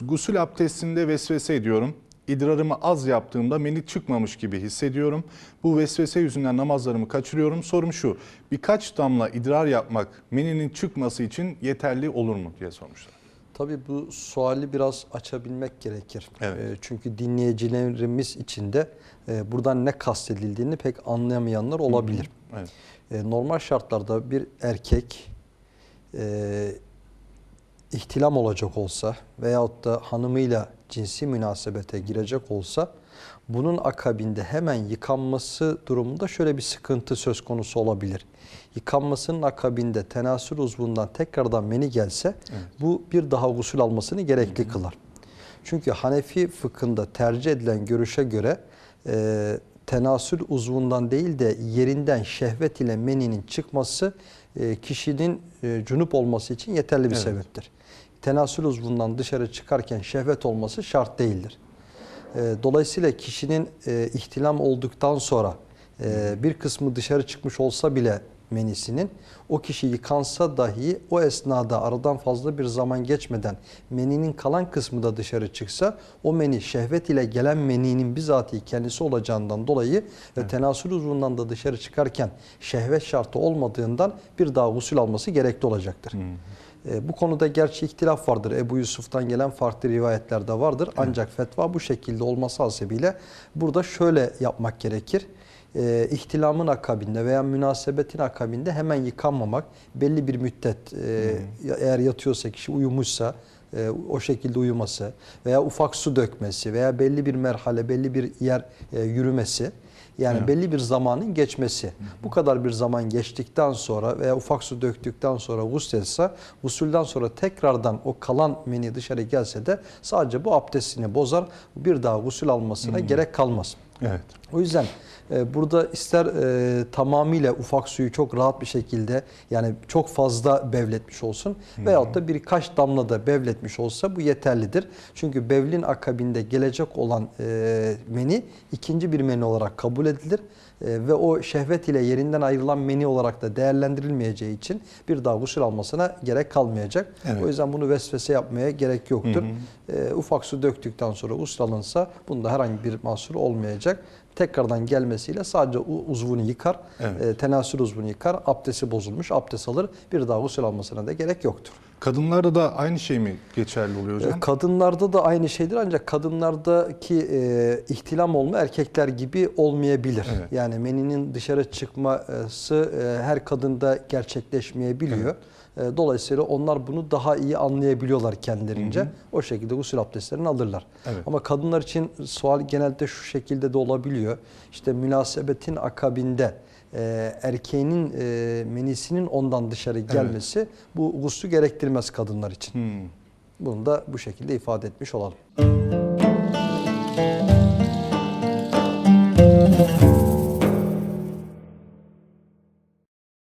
gusül abdestinde vesvese ediyorum. İdrarımı az yaptığımda meni çıkmamış gibi hissediyorum. Bu vesvese yüzünden namazlarımı kaçırıyorum. Sorum şu, birkaç damla idrar yapmak meninin çıkması için yeterli olur mu diye sormuşlar. Tabii bu suali biraz açabilmek gerekir. Evet. E, çünkü dinleyicilerimiz için de e, buradan ne kastedildiğini pek anlayamayanlar olabilir. Evet. E, normal şartlarda bir erkek e, ihtilam olacak olsa veyahut da hanımıyla cinsi münasebete girecek olsa bunun akabinde hemen yıkanması durumunda şöyle bir sıkıntı söz konusu olabilir. Yıkanmasının akabinde tenasül uzvundan tekrardan meni gelse bu bir daha gusül almasını gerekli kılar. Çünkü Hanefi fıkhında tercih edilen görüşe göre e, tenasül uzvundan değil de yerinden şehvet ile meninin çıkması e, kişinin e, cunup olması için yeterli bir Evet. sebeptir. Tenasül uzvundan dışarı çıkarken şehvet olması şart değildir. E, dolayısıyla kişinin e, ihtilam olduktan sonra e, bir kısmı dışarı çıkmış olsa bile menisinin o kişi yıkansa dahi o esnada aradan fazla bir zaman geçmeden meninin kalan kısmı da dışarı çıksa o meni şehvet ile gelen meninin bizatihi kendisi olacağından dolayı ve tenasül uzvundan da dışarı çıkarken şehvet şartı olmadığından bir daha gusül alması gerekli olacaktır. E, bu konuda gerçi ihtilaf vardır. Ebu Yusuf'tan gelen farklı rivayetler de vardır. Ancak fetva bu şekilde olması hasebiyle burada şöyle yapmak gerekir. E, ihtilamın akabinde veya münasebetin akabinde hemen yıkanmamak, belli bir müddet e, ya- eğer yatıyorsa kişi uyumuşsa e, o şekilde uyuması veya ufak su dökmesi veya belli bir merhale, belli bir yer e, yürümesi yani Evet. belli bir zamanın geçmesi. Bu kadar bir zaman geçtikten sonra veya ufak su döktükten sonra gusletse, gusülden sonra tekrardan o kalan meni dışarı gelse de sadece bu abdestini bozar. Bir daha gusül almasına gerek kalmaz. Evet. O yüzden e, burada ister e, tamamıyla ufak suyu çok rahat bir şekilde yani çok fazla bevletmiş olsun veyahut da birkaç damla da bevletmiş olsa bu yeterlidir. Çünkü bevlin akabinde gelecek olan e, meni ikinci bir meni olarak kabul edilir. E, ve o şehvet ile yerinden ayrılan meni olarak da değerlendirilmeyeceği için bir daha gusül almasına gerek kalmayacak. Evet. O yüzden bunu vesvese yapmaya gerek yoktur. E, ufak su döktükten sonra gusül alınsa bunda herhangi bir mahsur olmayacak. Tekrardan gelmesiyle sadece uzvunu yıkar, Evet. e, tenasül uzvunu yıkar, abdesti bozulmuş, abdest alır. Bir daha gusül almasına da gerek yoktur. Kadınlarda da aynı şey mi geçerli oluyor hocam? E, Kadınlarda da aynı şeydir ancak kadınlardaki e, ihtilam olma erkekler gibi olmayabilir. Evet. Yani meninin dışarı çıkması e, her kadında gerçekleşmeyebiliyor. E, dolayısıyla onlar bunu daha iyi anlayabiliyorlar kendilerince. O şekilde gusül abdestlerini alırlar. Evet. Ama kadınlar için sual genelde şu şekilde de olabiliyor. İşte münasebetin akabinde e, erkeğinin e, menisinin ondan dışarı gelmesi bu guslü gerektirmez kadınlar için. Hmm. Bunu da bu şekilde ifade etmiş olalım.